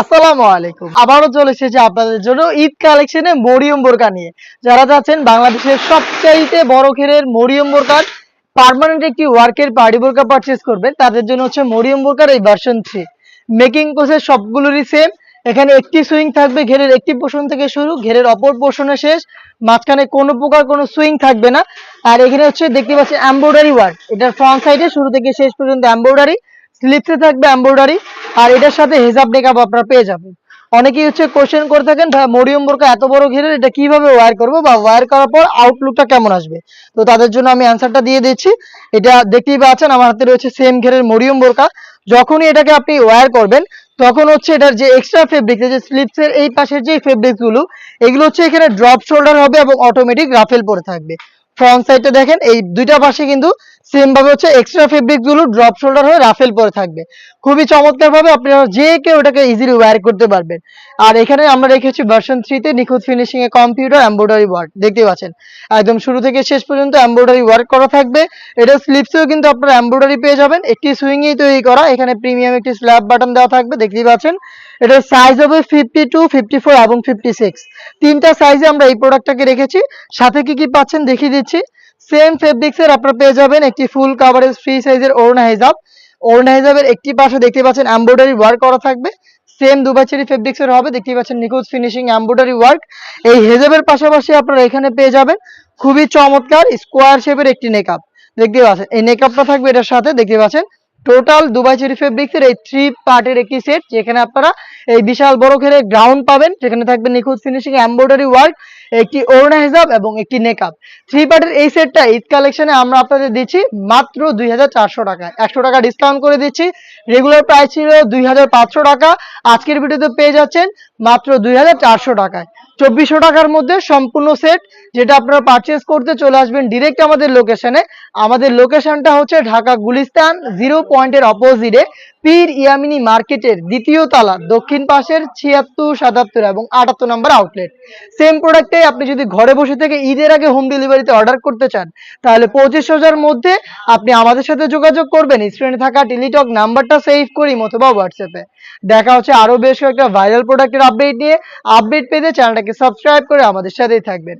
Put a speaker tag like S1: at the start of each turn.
S1: আসসালামু আলাইকুম। আবারও চলে এসেছে আপনাদের জন্য ঈদ কালেকশনে মরিয়ম বোরকা নিয়ে। যারা যাচ্ছেন বাংলাদেশের সবচাইতে বড় ঘেরের মরিয়ম বোরকার পার্মানেন্ট একটি ওয়ার্কের পার্টি বোরকা পারচেস করবেন, তাদের জন্য হচ্ছে মরিয়ম বোরকার এই ভার্সন থ্রি মেকিং প্রসেস সবগুলোরই সেম এখানে একটি সুইং থাকবে ঘেরের একটি পোর্শন থেকে শুরু, ঘেরের অপর পোর্শনে শেষ, মাঝখানে কোনো প্রকার কোনো সুইং থাকবে না। আর এখানে হচ্ছে দেখতে পাচ্ছি এমব্রয়ডারি ওয়ার্ক এটার ফ্রন্ট সাইডে শুরু থেকে শেষ পর্যন্ত এমব্রয়ডারি স্লিপসে থাকবে এমব্রয়ডারি আর এটার সাথে হেজাব মেকআপ আপনারা পেয়ে যাবেন। অনেকেই হচ্ছে কোশ্চেন করে থাকেন মরিয়ম বোরকা এত বড় ঘিরে, এটা কীভাবে ওয়ার করব বা ওয়ার করার পর আউটলুকটা কেমন আসবে? তো তাদের জন্য আমি অ্যান্সারটা দিয়ে দিচ্ছি। এটা দেখতেই পাচ্ছেন, আমার হাতে রয়েছে সেম ঘেরের মরিয়ম বোরকা। যখনই এটাকে আপনি ওয়ার করবেন, তখন হচ্ছে এটার যে এক্সট্রা ফেব্রিক যে স্লিপসের এই পাশের যে ফেব্রিকগুলো এগুলো হচ্ছে এখানে ড্রপ শোল্ডার হবে এবং অটোমেটিক রাফেল পরে থাকবে। ফ্রন্ট সাইডটা দেখেন, এই দুইটা পাশে কিন্তু সেম ভাবে হচ্ছে এক্সট্রা ফেব্রিকগুলো ড্রপ শোল্ডার হয়ে রাফেল পরে থাকবে। খুবই চমৎকার ভাবে আপনারা যে কেউ এটাকে ইজিলি ওয়্যার করতে পারবেন। আর এখানে আমরা রেখেছি ভার্সন থ্রিতে নিখুঁত ফিনিশিং এ কম্পিউটার এমব্রয়ডারি ওয়ার্ক দেখতে পাচ্ছেন? একদম শুরু থেকে শেষ পর্যন্ত এমব্রয়ডারি ওয়ার্ক করা থাকবে। এটা স্লিপসেও কিন্তু আপনারা এমব্রয়ডারি পেয়ে যাবেন। একটি সুইংই তৈরি করা, এখানে প্রিমিয়াম একটি স্ল্যাব বাটন দেওয়া থাকবে, দেখতেই পাচ্ছেন? এটার সাইজ হবে ফিফটি টু ফিফটি ফোর এবং ফিফটি সিক্স তিনটা সাইজে আমরা এই প্রোডাক্টটাকে রেখেছি। সাথে কি কি পাচ্ছেন দেখিয়ে দিচ্ছি। সেম ফেব্রিক্স এর আপনারা পেয়ে যাবেন একটি ফুল কাভারেজ ফ্রি সাইজের ওড়না হিজাব। ওড়না হিজাবের একটি পাশে দেখতে পাচ্ছেন এমব্রয়ডারি ওয়ার্ক করা থাকবে। সেম দুবাচেরি ফেব্রিক্স এর হবে। দেখতে পাচ্ছেন নিখুঁত ফিনিশিং এমব্রয়ডারি ওয়ার্ক এই হেজাবের পাশাপাশি আপনারা এখানে পেয়ে যাবেন খুবই চমৎকার স্কোয়ার শেপের একটি নেকআপ দেখতে পাচ্ছেন, এই নেকআপটা থাকবে এটার সাথে। দেখতে পাচ্ছেন টোটাল দুবাই চেরি ফেব্রিক্স এর এই থ্রি পার্টের একটি সেট যেখানে আপনারা এই বিশাল বড় ঘেরে গ্রাউন্ড পাবেন। যেখানে থাকবে নিখুঁত ফিনিশিং এমব্রয়ডারি ওয়ার্ক একটি ওড়না হিসাব এবং একটি নেকআপ থ্রি পার্টের এই সেটটা ঈদ কালেকশনে আমরা আপনাদের দিচ্ছি মাত্র দুই টাকায় একশো টাকা ডিসকাউন্ট করে দিচ্ছি। রেগুলার প্রাইস ছিল দুই হাজার পাঁচশো টাকা। আজকের ভিডিওতে পেয়ে যাচ্ছেন মাত্র দুই হাজার চারশো টাকায়। চব্বিশশো টাকার মধ্যে সম্পূর্ণ সেট যেটা আপনারা পারচেস করতে চলে আসবেন ডিরেক্ট আমাদের লোকেশনে আমাদের লোকেশনটা হচ্ছে ঢাকা গুলিস্তান জিরো পয়েন্টের অপোজিটে পীর ইয়ামিনী মার্কেটের দ্বিতীয় তালা, দক্ষিণ পাশের ছিয়াত্তর, সাতাত্তর এবং আটাত্তর নম্বর আউটলেট সেম প্রোডাক্টে আপনি যদি ঘরে বসে থেকে ঈদের আগে হোম ডেলিভারিতে অর্ডার করতে চান, তাহলে পঁচিশ হাজার মধ্যে আপনি আমাদের সাথে যোগাযোগ করবেন। স্ক্রিনে থাকা টেলিটক নাম্বারটা সেভ করি, অথবা হোয়াটসঅ্যাপে দেখা হচ্ছে আরও বেশ কয়েকটা ভাইরাল প্রোডাক্টের আপডেট নিয়ে। আপডেট পেতে চ্যানেলটাকে সাবস্ক্রাইব করে আমাদের সাথেই থাকবেন।